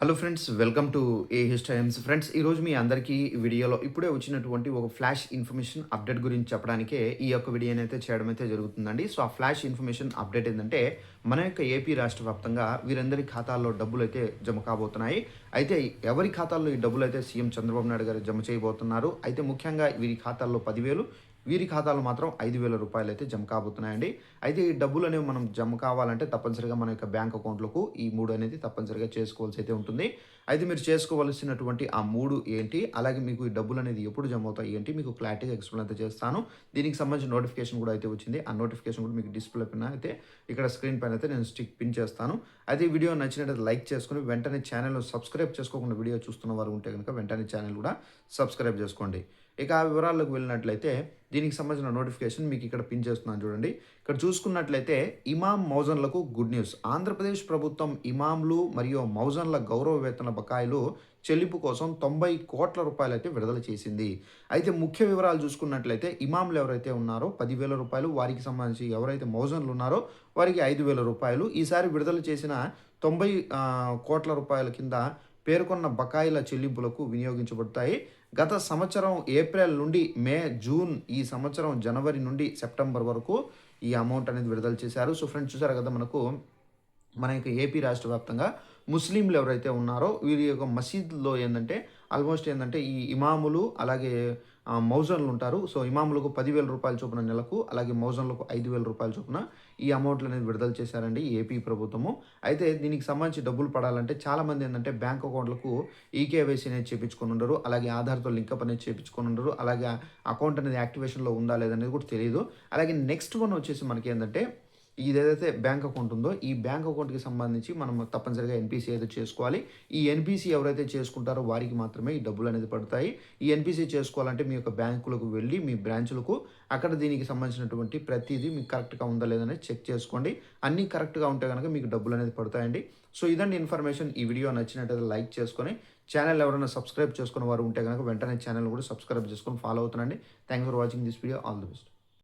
Hello friends welcome to a his times friends ఈరోజు మీ అందరికీ వీడియోలో ఇప్పుడే వచ్చినటువంటి ఒక ఫ్లాష్ ఇన్ఫర్మేషన్ అప్డేట్ గురించి చెప్పడానికే ఈ యొక్క వీడియోని అయితే చేయడం అయితే జరుగుతుందండి. సో ఆ ఫ్లాష్ ఇన్ఫర్మేషన్ అప్డేట్ ఏంటంటే మన యొక్క ఏపీ రాష్ట్ర వ్యాప్తంగా వీరందరి ఖాతాల్లో డబ్బులు అయితే జమ కాబోతున్నాయి. అయితే ఎవరి ఖాతాల్లో ఈ డబ్బులు అయితే సీఎం చంద్రబాబు నాయుడు గారు జమ చేయబోతున్నారు? అయితే ముఖ్యంగా వీరి ఖాతాల్లో పదివేలు వీరి ఖాతాలో మాత్రం ఐదు వేల రూపాయలు అయితే జమ కాబోతున్నాయండి. అయితే ఈ డబ్బులు అనేవి మనం జమ కావాలంటే తప్పనిసరిగా మన యొక్క బ్యాంక్ అకౌంట్లకు ఈ మూడు అనేది తప్పనిసరిగా చేసుకోవాల్సి అయితే ఉంటుంది. అయితే మీరు చేసుకోవలసినటువంటి ఆ మూడు ఏంటి? అలాగే మీకు ఈ డబ్బులు అనేది ఎప్పుడు జమ అవుతాయి ఏంటి? మీకు క్లారిటీగా ఎక్స్ప్లెయిన్ అయితే చేస్తాను. దీనికి సంబంధించిన నోటిఫికేషన్ కూడా అయితే వచ్చింది. ఆ నోటిఫికేషన్ కూడా మీకు డిస్ప్లే పైన అయితే ఇక్కడ స్క్రీన్ పైన అయితే నేను స్టిక్ పిన్ చేస్తాను. అయితే ఈ వీడియో నచ్చినట్టు లైక్ చేసుకుని వెంటనే ఛానల్ సబ్స్క్రైబ్ చేసుకోకుండా వీడియో చూస్తున్న వారు ఉంటే కనుక వెంటనే ఛానల్ కూడా సబ్స్క్రైబ్ చేసుకోండి. ఇక ఆ వివరాల్లోకి వెళ్ళినట్లయితే దీనికి సంబంధించిన నోటిఫికేషన్ మీకు ఇక్కడ పిన్ చేస్తున్నాను చూడండి. ఇక్కడ చూసుకున్నట్లయితే ఇమాం మౌజన్లకు గుడ్ న్యూస్ ఆంధ్రప్రదేశ్ ప్రభుత్వం ఇమాంలు మరియు మౌజన్ల గౌరవ వేతన బకాయిలు చెల్లింపు కోసం తొంభై కోట్ల రూపాయలు అయితే విడుదల చేసింది. అయితే ముఖ్య వివరాలు చూసుకున్నట్లయితే ఇమాంలు ఎవరైతే ఉన్నారో పదివేల రూపాయలు వారికి సంబంధించి ఎవరైతే మౌజన్లు ఉన్నారో వారికి ఐదు వేల రూపాయలు. ఈసారి విడుదల చేసిన తొంభై కోట్ల రూపాయల కింద పేర్కొన్న బకాయిల చెల్లింపులకు వినియోగించబడతాయి. గత సంవత్సరం ఏప్రిల్ నుండి మే జూన్ ఈ సంవత్సరం జనవరి నుండి సెప్టెంబర్ వరకు ఈ అమౌంట్ అనేది విడుదల చేశారు. సో ఫ్రెండ్స్ చూసారు కదా మనకు మన యొక్క ఏపీ రాష్ట్ర వ్యాప్తంగా ముస్లింలు ఎవరైతే ఉన్నారో వీరి యొక్క మసీద్లో ఏంటంటే ఆల్మోస్ట్ ఏంటంటే ఈ ఇమాములు అలాగే మౌజన్లు ఉంటారు. సో ఇమాములకు పదివేల రూపాయల చొప్పున నెలకు అలాగే మౌజన్లకు ఐదు వేల రూపాయల చొప్పున ఈ అమౌంట్లు అనేది విడుదల చేశారండి ఈ ఏపీ ప్రభుత్వము. అయితే దీనికి సంబంధించి డబ్బులు పడాలంటే చాలామంది ఏంటంటే బ్యాంక్ అకౌంట్లకు ఈకేవైసీ అనేది చేపించుకొని ఉండరు. అలాగే ఆధార్తో లింకప్ అనేది చేపించుకొని ఉండరు. అలాగే అకౌంట్ అనేది యాక్టివేషన్లో ఉందా లేదనేది కూడా తెలియదు. అలాగే నెక్స్ట్ వన్ వచ్చేసి మనకి ఏంటంటే ఇది ఏదైతే బ్యాంక్ అకౌంట్ ఉందో ఈ బ్యాంక్ అకౌంట్కి సంబంధించి మనం తప్పనిసరిగా ఎన్పిసి అయితే చేసుకోవాలి. ఈ ఎన్పిసి ఎవరైతే చేసుకుంటారో వారికి మాత్రమే ఈ డబ్బులు అనేది పడతాయి. ఈ ఎన్పిసి చేసుకోవాలంటే మీ యొక్క బ్యాంకులకు వెళ్ళి మీ బ్రాంచులకు అక్కడ దీనికి సంబంధించినటువంటి ప్రతిదీ మీకు కరెక్ట్గా ఉందా లేదనేది చెక్ చేసుకోండి. అన్నీ కరెక్ట్గా ఉంటే కనుక మీకు డబ్బులు అనేది పడతాయండి. సో ఇదండి ఇన్ఫర్మేషన్. ఈ వీడియో నచ్చినట్టయితే లైక్ చేసుకొని ఛానల్ ఎవరైనా సబ్స్క్రైబ్ చేసుకున్న వారు ఉంటే కనుక వెంటనే ఛానల్ కూడా సబ్స్క్రైబ్ చేసుకొని follow అవుతున్నాండి thank for watching this video. All the best.